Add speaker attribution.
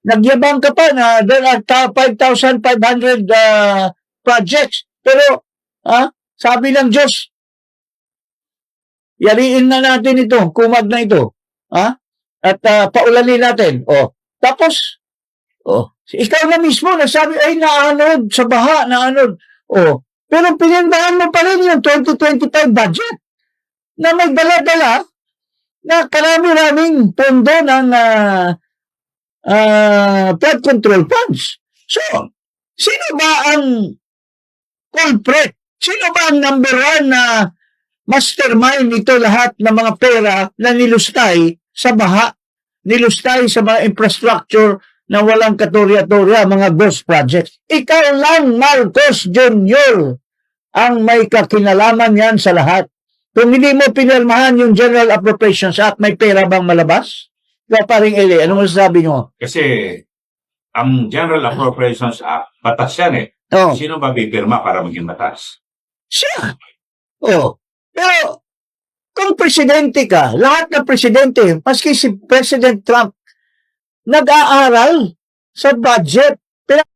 Speaker 1: Nagyabang ka pa na there are ta- 5,500 uh, projects. Pero, ah, sabi ng Diyos, yariin na natin ito, kumag na ito. Ha? At ah, paulanin natin. O, tapos, o, ikaw na mismo nagsabi, ay naanod sa baha, naanod. O, pero pinandahan mo pa rin yung 2025 budget na may dala-dala na karami-raming pondo ng ah, ah, flood control funds. So, sino ba ang culprit? Sino ba ang number one na mastermind nito lahat ng mga pera na nilustay sa baha? Nilustay sa mga infrastructure na walang katorya-torya, mga ghost projects. Ikaw lang, Marcos Jr., ang may kakinalaman yan sa lahat. Kung hindi mo pinirmahan yung General Appropriations Act, may pera bang malabas? Ikaw paring Eli, ano masasabi nyo?
Speaker 2: Kasi ang General Appropriations Act, batas yan eh.
Speaker 1: Oh,
Speaker 2: Sino ba bibirma para maging batas?
Speaker 1: siya. Oh. Pero, kung presidente ka, lahat ng presidente, maski si President Trump, nag-aaral sa budget.